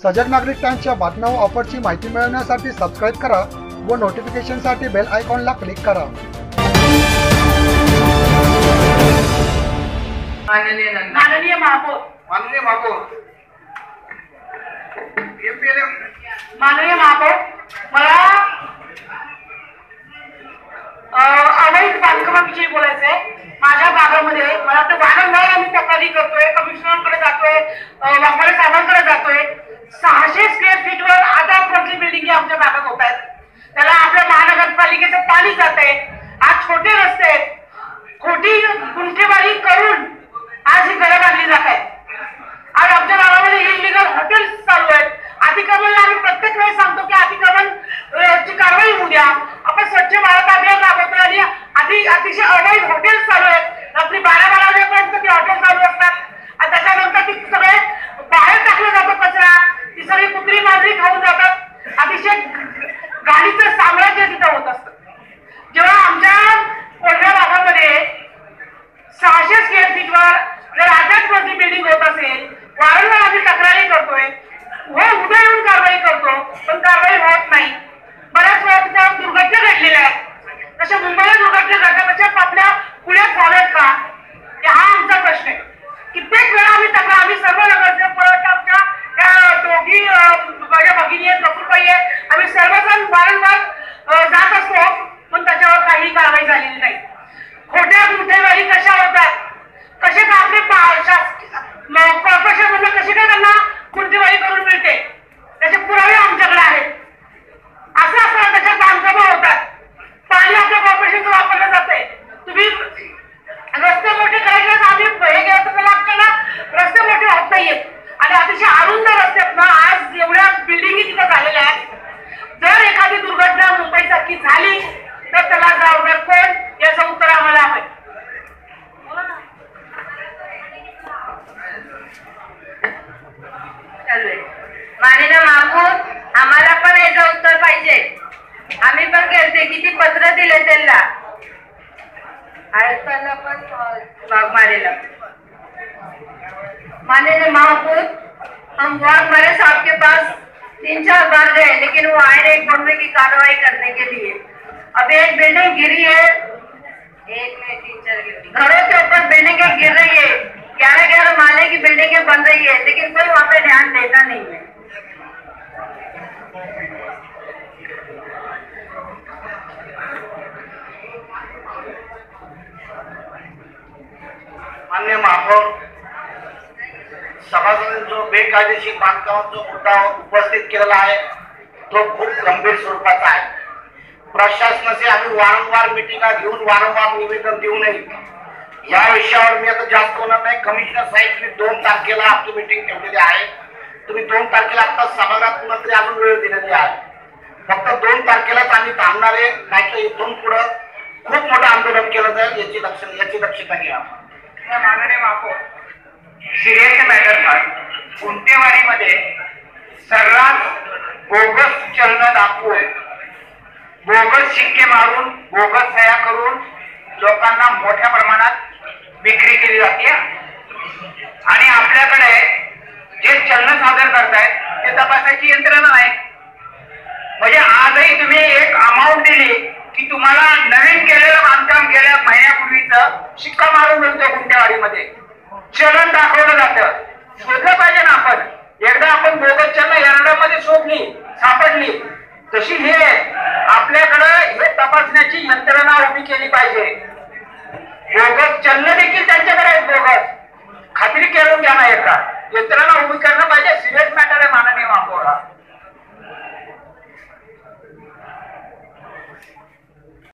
सजग नागरिक टाइम्सच्या बातम्या व ऑफरची माहिती मिळवण्यासाठी सबस्क्राईब करा व नोटिफिकेशनसाठी बेल आयकॉनला क्लिक करा. माननीय माननीय महापौर. माननीय महापौर. माननीय महापौर मला अं, अवैध बांधकामाविषयी बोलायचं आहे माझ्या भागामध्ये मला तर वारंवार आम्ही तक्रारी करतोय कमिशनरकडे जातोय वाघमारे साहेबांकडे जातोय. सहाशे स्क्वेअर फीटवर आता मजली बिल्डिंग आमच्या भागात होत आहेत त्याला आपल्या महानगरपालिकेचं पाणी जात आहे. आज छोटे रस्ते आहेत. खोटी गुंठेवारी करून आज ही घरं बांधली जात आहेत. आज आमच्या गावामध्ये इलिगल हॉटेल्स चालू आहेत. अतिक्रमणला आम्ही प्रत्येक वेळेस सांगतो की अतिक्रमण ची कारवाई होऊ द्या. आपण स्वच्छ भारत अभियान राबवतो आणि अति अतिशय अवैध हॉटेल्स चालू आहेत रात्री बारा बारा वाजेपर्यंत ती हॉटेल चालू असतात आणि त्याच्यानंतर ती सगळे बाहेर टाकलं जातं कचरा ती सगळी कुत्री मांजरी खाऊन जातात अतिशय गाडीचं साम्राज्य तिथं होत असतं जेव्हा आमच्या कोल्हा भागामध्ये सहाशे स्क्वेअर फीटवर जर आठच मजली बिल्डिंग होत असेल वारंवार आम्ही तक्रारी करतोय हो उद्या येऊन कारवाई करतो पण कारवाई होत नाही बऱ्याच वेळा तिथं दुर्घटना घडलेल्या सगळ्या तशा मुंबईला दुर्घटना आपल्या पुण्यात झाल्यात का? हा आमचा प्रश्न आहे. कित्येक वेळा आम्ही तक्रार आम्ही सर्व नगरसेवक परत आमच्या त्या दोघी माझ्या भगिनी आहेत नकुलबाई आहेत. आम्ही सर्वजण वारंवार जात असतो पण त्याच्यावर काही कारवाई झालेली नाही खोट्या गुंठेवारी कशा होतात कसे का आपले कॉर्पोरेशन मधून कशी काय त्यांना गुंठेवारी करून मिळते त्याचे पुरावे आमच्याकडे आहेत असं असं त्याच्यात बांधकामं होतात पाणी आपल्या कॉर्पोरेशनचं वापरलं जाते तुम्ही रस्ते मोठे करायचे आहेत, आम्ही हे घ्यायचं त्याला आपल्याला रस्ते मोठे होत नाहीयेत आणि अतिशय अरुंद रस्ते आहेत ना आज एवढ्या बिल्डिंगी तिथं झालेल्या आहेत जर एखादी दुर्घटना मुंबईसारखी झाली तर त्याला जबाबदार कोण याचं उत्तर आम्हाला हवंय चालू आहे माननीय महापौर आम्हाला पण याचं उत्तर पाहिजे. आम्ही पण केलते किती पत्र दिले त्यांना. आयुक्तांना पण वाघ मारेला. माननीय महापौर हम वाघ मारे साहब के पास तीन चार बार गए लेकिन वो आए नहीं बोलने की कार्रवाई करने के लिए. अब एक बिल्डिंग गिरी है। एक में तीन चार घरों के ऊपर बिल्डिंगें गिर रही है। ग्यारह ग्यारह माले की बिल्डिंगें बन रही है। मान्य महापौर सभासदांनी जो बेकायदेशीर बांधकामाचा जो मुद्दा उपस्थित केलेला आहे तो खूप गंभीर स्वरूपाचा आहे. प्रशासनाचे आम्ही वारंवार मिटिंगा घेऊन वारंवार निवेदन देऊ नये. या विषयावर मी आता जास्त होणार नाही. कमिशनर साहेब दोन तारखेला आपली मिटिंग ठेवलेली आहे. तुम्ही दोन तारखेला आता सभागृहात मंत्री अजून वेळ दिलेली आहे. फक्त दोन तारखेलाच आम्ही थांबणार आहे नाही इथून पुढं खूप मोठं आंदोलन केलं जाईल याची लक्ष याची दक्षता घ्या. माननीय महापौर सिरियस मॅटर हा गुंटेवारीमध्ये सर्रास बोगस चलन दाखवून बोगस शिक्के मारून बोगस सह्या करून लोकांना मोठ्या प्रमाणात विक्री केली जाते. आणि आपल्याकडे जे चलन सादर करतायत ते तपासायची यंत्रणा नाही म्हणजे आजही तुम्ही एक अमाऊंट दिली की तुम्हाला नवीन केलेलं बांधकाम गेल्या महिन्यापूर्वीच शिक्का मारून मिळतो गुंठेवाडीमध्ये. चलन दाखवलं जातं. शोधलं पाहिजे ना आपण. एकदा आपण बोगस चलन एरडामध्ये शोधली सापडली. तशी हे आपल्याकडे हे तपासण्याची यंत्रणा उभी केली पाहिजे. बोगस चलन देखील त्यांच्याकडे आहेत योग खात्री करून घ्या ना एकदा. यंत्रणा उभी करणं पाहिजे. सिरियस मॅटर आहे माननीय महापौरा